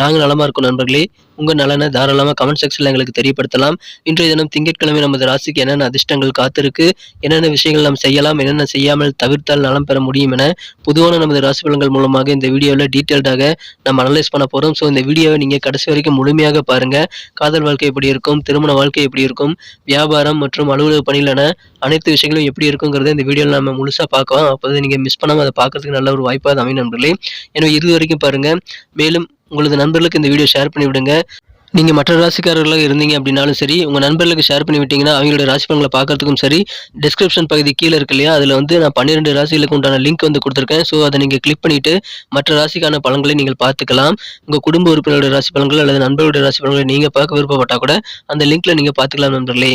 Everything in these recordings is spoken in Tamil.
நாங்கள் நலமா இருக்கோம் நண்பர்களே. உங்க நலனை தாராளமாக கமெண்ட் செக்ஷன்ல எங்களுக்கு தெரியப்படுத்தலாம். இன்றைய தினம் திங்கட்கிழமை நமது ராசிக்கு என்னென்ன அதிர்ஷ்டங்கள் காத்திருக்கு என்னென்ன விஷயங்கள் நாம் செய்யலாம் என்னென்ன செய்யாமல் தவிர்த்தால் நலம் பெற முடியும் என பொதுவான நமது ராசி பலன்கள் மூலமாக இந்த வீடியோவில் டீட்டெயில்டாக நம்ம அனலைஸ் பண்ண போறோம். ஸோ இந்த வீடியோவை நீங்க கடைசி வரைக்கும் முழுமையாக பாருங்க. காதல் வாழ்க்கை எப்படி இருக்கும் திருமண வாழ்க்கை எப்படி இருக்கும் வியாபாரம் மற்றும் அலுவலக பணியில் என அனைத்து விஷயங்களும் எப்படி இருக்குங்கிறத இந்த வீடியோவில் நம்ம முழுசாக பார்க்கலாம். அப்போது நீங்கள் மிஸ் பண்ணாமல் அதை பார்க்கறதுக்கு நல்ல ஒரு வாய்ப்பாக அமையும் நண்பர்களே. எனவே இது வரைக்கும் பாருங்க. மேலும் உங்களது நண்பர்களுக்கு இந்த வீடியோ ஷேர் பண்ணி விடுங்க நீங்கள் மற்ற ராசிக்காரர்களாக இருந்தீங்க அப்படின்னாலும் சரி உங்கள் நண்பர்களுக்கு ஷேர் பண்ணி விட்டீங்கன்னா அவங்களோட ராசி பலன்களை பார்க்கறதுக்கும் சரி டிஸ்கிரிப்ஷன் பகுதி கீழே இருக்கு இல்லையா? அதில் வந்து நான் பன்னிரெண்டு ராசிகளுக்கு உண்டான லிங்க் வந்து கொடுத்துருக்கேன். ஸோ அதை நீங்கள் கிளிக் பண்ணிவிட்டு மற்ற ராசிக்கான பலன்களை நீங்கள் பார்த்துக்கலாம். உங்கள் குடும்ப உறுப்பினரோட ராசி பலன்கள் அல்லது நண்பர்களுடைய ராசி பலன்களை நீங்கள் பார்க்க விருப்பப்பட்டால் கூட அந்த லிங்க்கில் நீங்கள் பார்த்துக்கலாம் நண்பர்களே.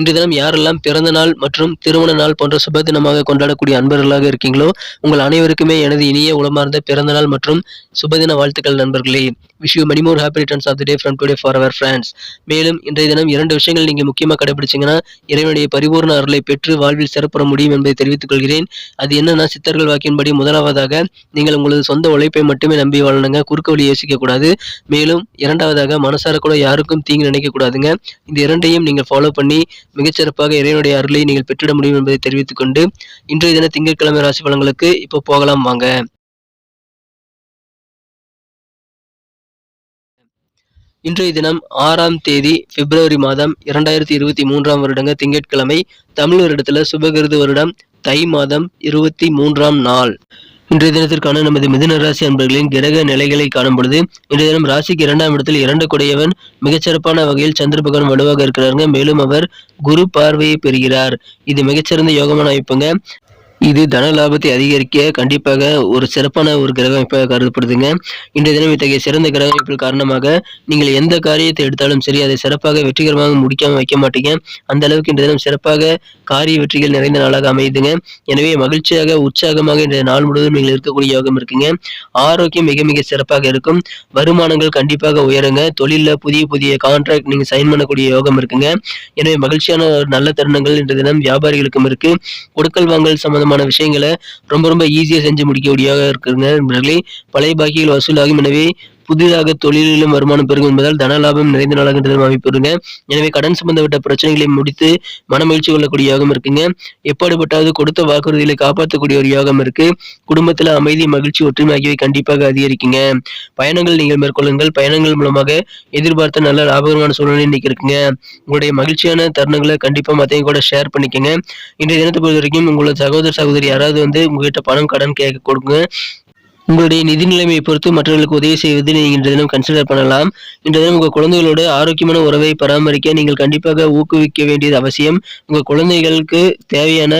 இன்று தினம் யாரெல்லாம் பிறந்த நாள் மற்றும் திருமண நாள் போன்ற சுப தினமாக கொண்டாடக்கூடிய அன்பர்களாக இருக்கீங்களோ உங்கள் அனைவருக்குமே எனது இனிய உளமார்ந்த பிறந்த நாள் மற்றும் சுபதின வாழ்த்துக்கள் நண்பர்களே. Wish you more happy returns of the day from today for our friends மேலும் இன்றைய தினம் இரண்டு விஷயங்கள் நீங்கள் முக்கியமாக கடைபிடிச்சீங்கன்னா இறைவனுடைய பரிபூர்ண அருளை பெற்று வாழ்வில் சிறப்புற முடியும் என்பதை தெரிவித்துக் கொள்கிறேன். அது என்னன்னா சித்தர்கள் வாக்கின்படி முதலாவதாக நீங்கள் உங்களது சொந்த உழைப்பை மட்டுமே நம்பி வாழணுங்க. குறுக்க வழி யோசிக்க கூடாது. மேலும் இரண்டாவதாக மனசார கூட யாருக்கும் தீங்கு நினைக்கக்கூடாதுங்க இந்த இரண்டையும் நீங்கள் ஃபாலோ பண்ணி மிகச்சிறப்பாக இறைவனுடைய அருளை நீங்கள் பெற்றிட முடியும் என்பதை தெரிவித்துக் கொண்டு இன்றைய தின திங்கட்கிழமை ராசி பலன்களுக்கு இப்போ போகலாம் வாங்க. இன்றைய தினம் ஆறாம் தேதி பிப்ரவரி மாதம் இரண்டாயிரத்தி இருபத்தி மூன்றாம் வருடங்க திங்கட்கிழமை தமிழ் வருடத்துல சுபகிருது வருடம் தை மாதம் இருபத்தி மூன்றாம் நாள். இன்றைய தினத்திற்கான நமது மிதுன ராசி அன்பர்களின் கிரக நிலைகளை காணும் பொழுது இன்றைய தினம் ராசிக்கு இரண்டாம் இடத்தில் இரண்டு கொடையவன் மிகச்சிறப்பான வகையில் சந்திர பகவான் வலுவாக இருக்கிறாருங்க. மேலும் அவர் குரு பார்வையை பெறுகிறார். இது மிகச்சிறந்த யோகமான அமைப்புங்க. இது தன லாபத்தை அதிகரிக்க கண்டிப்பாக ஒரு சிறப்பான ஒரு கிரக அமைப்பாக கருதப்படுதுங்க. இன்றைய தினம் இத்தகைய சிறந்த கிரக அமைப்பில் காரணமாக நீங்கள் எந்த காரியத்தை எடுத்தாலும் சரி அதை சிறப்பாக வெற்றிகரமாக முடிக்காமல் வைக்க மாட்டீங்க. அந்த அளவுக்கு இன்றைய தினம் சிறப்பாக காரிய வெற்றிகள் நிறைந்த நாளாக அமையுதுங்க. எனவே மகிழ்ச்சியாக உற்சாகமாக இன்றைய நாள் முழுவதும் நீங்கள் இருக்கக்கூடிய யோகம் இருக்குங்க. ஆரோக்கியம் மிக மிக சிறப்பாக இருக்கும். வருமானங்கள் கண்டிப்பாக உயருங்க. தொழிலில் புதிய புதிய கான்ட்ராக்ட் நீங்கள் சைன் பண்ணக்கூடிய யோகம் இருக்குங்க. எனவே மகிழ்ச்சியான ஒரு நல்ல தருணங்கள் இன்றைய தினம் வியாபாரிகளுக்கும் இருக்கு. கொடுக்கல் வாங்கல் சம்பந்தமான விஷயங்களை ரொம்ப ரொம்ப ஈஸியாக செஞ்சு முடிக்கக்கூடியதாக இருக்குங்க நண்பர்களே பழைய பாக்கிகள் வசூலாகும் எனவே புதிதாக தொழிலிலும் வருமானம் பெருகும் என்பதால் தன லாபம் நிறைந்த நாளாக இன்றைய அமைப்பிருங்க எனவே கடன் சம்பந்தப்பட்ட பிரச்சனைகளை முடித்து மனமகிழ்ச்சி கொள்ளக்கூடிய யோகம் இருக்குங்க. எப்பாடுபட்டாவது கொடுத்த வாக்குறுதிகளை காப்பாற்றக்கூடிய ஒரு யோகம் இருக்கு. குடும்பத்துல அமைதி மகிழ்ச்சி ஒற்றுமை ஆகியவை கண்டிப்பாக அதிகரிக்குங்க. பயணங்கள் நீங்கள் மேற்கொள்ளுங்கள். பயணங்கள் மூலமாக எதிர்பார்த்த நல்ல லாபகரமான சூழ்நிலை இன்னைக்கு இருக்குங்க. உங்களுடைய மகிழ்ச்சியான தருணங்களை கண்டிப்பா மத்தையும் கூட ஷேர் பண்ணிக்கங்க. இன்றைய தினத்தை பொறுத்த வரைக்கும் உங்களோட சகோதர சகோதரி யாராவது வந்து உங்ககிட்ட பணம் கடன் கேட்க கொடுங்க. உங்களுடைய நிதி நிலைமையை பொறுத்து மற்றவர்களுக்கு உதவி செய்வது நீங்கள் இன்றைய தினம் கன்சிடர் பண்ணலாம். இன்றைய தினம் உங்கள் குழந்தைகளோட ஆரோக்கியமான உறவை பராமரிக்க நீங்கள் கண்டிப்பாக ஊக்குவிக்க வேண்டியது அவசியம். உங்கள் குழந்தைகளுக்கு தேவையான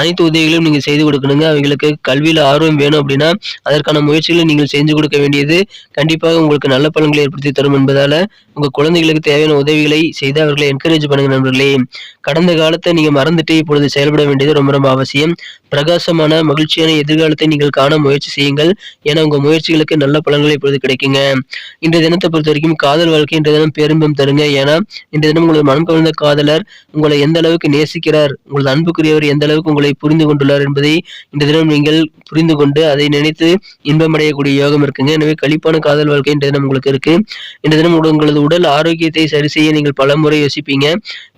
அனைத்து உதவிகளையும் நீங்கள் செய்து கொடுக்கணுங்க. அவங்களுக்கு கல்வியில் ஆர்வம் வேணும் அப்படின்னா அதற்கான முயற்சிகளை நீங்கள் செஞ்சு கொடுக்க வேண்டியது கண்டிப்பாக உங்களுக்கு நல்ல பலன்களை ஏற்படுத்தி தரும் என்பதால் உங்கள் குழந்தைகளுக்கு தேவையான உதவிகளை செய்து அவர்களை என்கரேஜ் பண்ணுங்க நண்பர்களே. கடந்த காலத்தை நீங்கள் மறந்துட்டு இப்பொழுது செயல்பட வேண்டியது ரொம்ப ரொம்ப அவசியம். பிரகாசமான மகிழ்ச்சியான எதிர்காலத்தை நீங்கள் காண முயற்சி செய்யுங்கள். ஏன்னா உங்கள் முயற்சிகளுக்கு நல்ல பலன்கள் இப்பொழுது கிடைக்குங்க. இன்றைய தினத்தை பொறுத்த வரைக்கும் காதல் வாழ்க்கை இன்றைய தினம் பேரும்பம் தருங்க. ஏன்னா இன்றைய தினம் உங்களது மனம் கவிழ்ந்த காதலர் உங்களை எந்த அளவுக்கு நேசிக்கிறார் உங்களது அன்புக்குரியவர் எந்த அளவுக்கு உங்களை புரிந்து கொண்டுள்ளார் என்பதை இந்த தினம் நீங்கள் புரிந்து கொண்டு அதை நினைத்து இன்பமடையக்கூடிய யோகம் இருக்குங்க. எனவே கழிப்பான காதல் வாழ்க்கை இன்றைய தினம் உங்களுக்கு இருக்கு. இந்த தினம் உங்களது உடல் ஆரோக்கியத்தை சரி செய்ய நீங்கள் பல முறை யோசிப்பீங்க.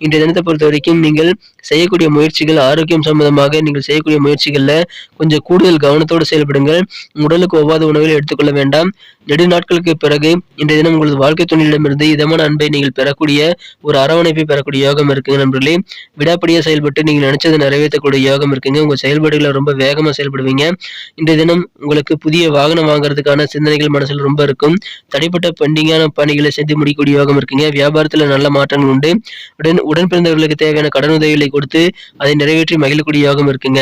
இன்றைய தினத்தை பொறுத்த வரைக்கும் நீங்கள் செய்யக்கூடிய முயற்சிகள் ஆரோக்கியம் சம்பந்தமாக நீங்கள் செய்யக்கூடிய முயற்சிகளில் கொஞ்சம் கூடுதல் கவனத்தோடு செயல்படுங்கள். உடலுக்கு ஒவ்வாத உணவுகளை எடுத்துக்கொள்ள வேண்டாம். நெடு நாட்களுக்கு பிறகு இன்றைய தினம் உங்களது வாழ்க்கை துணையிடமிருந்து இதமான அன்பை நீங்கள் பெறக்கூடிய ஒரு அரவணைப்பை பெறக்கூடிய யோகம் இருக்குங்க நண்பர்களே. விடாப்படியாக செயல்பட்டு நீங்கள் நினைச்சதை நிறைவேற்றக்கூடிய யோகம் இருக்குங்க. உங்கள் செயல்பாடுகளை ரொம்ப வேகமாக செயல்படுவீங்க. இன்றைய தினம் உங்களுக்கு புதிய வாகனம் வாங்குறதுக்கான சிந்தனைகள் மனசில் ரொம்ப இருக்கும். தனிப்பட்ட பெண்டிங்கான பணிகளை செஞ்சு முடிக்கக்கூடிய யோகம் இருக்குங்க. வியாபாரத்தில் நல்ல மாற்றங்கள் உண்டு. உடன் உடன் பிறந்தவர்களுக்கு தேவையான கடன் உதவிகளை கொடுத்து அதை நிறைவேற்றி மகிழக்கூடிய யோகம் இருக்குங்க.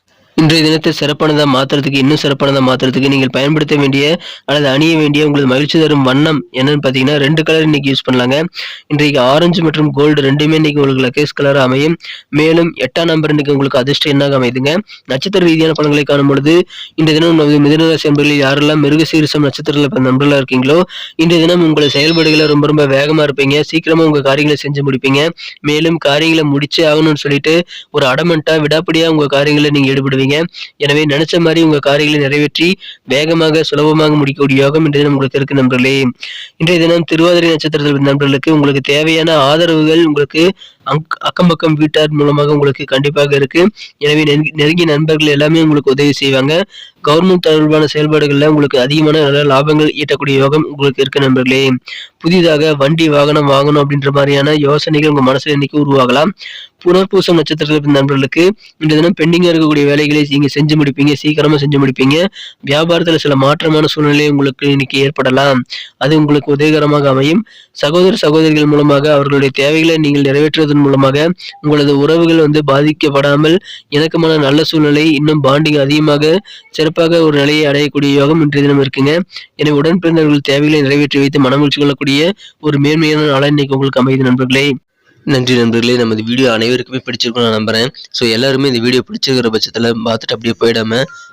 இன்றைய தினத்தை சிறப்பானதாக மாற்றுறதுக்கு இன்னும் சிறப்பானதாக மாற்றுறதுக்கு நீங்கள் பயன்படுத்த வேண்டிய அல்லது அணிய வேண்டிய உங்களுக்கு மகிழ்ச்சி தரும் வண்ணம் என்னன்னு பார்த்தீங்கன்னா ரெண்டு கலர் இன்னைக்கு யூஸ் பண்ணலாங்க. இன்றைக்கு ஆரஞ்சு மற்றும் கோல்டு ரெண்டுமே இன்னைக்கு உங்களுக்கு லக்கேஸ் கலர் அமையும். மேலும் எட்டாம் நம்பர் இன்னைக்கு உங்களுக்கு அதிர்ஷ்டம் என்னாக அமைதுங்க. நட்சத்திர ரீதியான பலன்களை காணும் பொழுது இன்றைய தினம் நமது மிதனராசி நண்பர்களில் யாரெல்லாம் மிருக சீரிசம் நட்சத்திரத்தில் பிறந்த நண்பர்களாக இருக்கீங்களோ இன்றைய தினம் உங்களை செயல்பாடுகளை ரொம்ப ரொம்ப வேகமாக இருப்பீங்க. சீக்கிரமா உங்க காரியங்களை செஞ்சு முடிப்பீங்க. மேலும் காரியங்களை முடிச்சே ஆகணும்னு சொல்லிட்டு ஒரு அடமெண்டா விடாப்படியா உங்க காரியங்களை நீங்க ஈடுபடுவீங்க. எனவே நினைச்ச மாதிரி உங்க காரியங்களை நிறைவேற்றி வேகமாக சுலபமாக முடிக்கக்கூடிய யோகம் இன்றைய தினம் உங்களுக்கு இருக்கு நண்பர்களே. இன்றைய தினம் திருவாதிரை நட்சத்திரத்தில் நண்பர்களுக்கு உங்களுக்கு தேவையான ஆதரவுகள் உங்களுக்கு அக்கம் பக்கம் வீட்டார் மூலமாக உங்களுக்கு கண்டிப்பாக இருக்கு. எனவே நெருங்கி- நெருங்கிய நண்பர்கள் எல்லாமே உங்களுக்கு உதவி செய்வாங்க. கவர்மெண்ட் தொடர்பான செயல்பாடுகளில் உங்களுக்கு அதிகமான நல்ல லாபங்கள் ஈட்டக்கூடிய யோகம் உங்களுக்கு இருக்க நண்பர்களே. புதிதாக வண்டி வாகனம் வாங்கணும் அப்படின்ற மாதிரியான யோசனைகள் உங்க மனசுல இன்னைக்கு உருவாகலாம். புனர்பூசம் நட்சத்திரத்தில் நண்பர்களுக்கு இந்த தினம் பெண்டிங்காக இருக்கக்கூடிய வேலைகளை நீங்க செஞ்சு முடிப்பீங்க சீக்கிரமா செஞ்சு முடிப்பீங்க. வியாபாரத்தில் சில மாற்றமான சூழ்நிலை உங்களுக்கு இன்னைக்கு ஏற்படலாம். அது உங்களுக்கு உதவிகரமாக அமையும். சகோதர சகோதரிகள் மூலமாக அவர்களுடைய தேவைகளை நீங்கள் நிறைவேற்றுவதன் மூலமாக உங்களது உறவுகள் வந்து பாதிக்கப்படாமல் இணக்கமான நல்ல சூழ்நிலை இன்னும் பாண்டிங் அதிகமாக சிறப்பாக ஒரு நிலையை அடையக்கூடிய யோகம் இன்றைய தினம் இருக்குங்க. எனவே உடன் பிறந்தவர்கள் தேவைகளை நிறைவேற்றி வைத்து மனமகிழ்ச்சி கொள்ளக்கூடிய ஒரு மேன்மையான நாளாக இன்னைக்கு உங்களுக்கு அமையுது நண்பர்களே. நன்றி நண்பர்களே. நமது வீடியோ அனைவருக்குமே பிடிச்சிருக்கும் நான் நம்புறேன். ஸோ எல்லாருமே இந்த வீடியோ பிடிச்சிருக்கிற பட்சத்தில் பார்த்துட்டு அப்படியே போயிடாம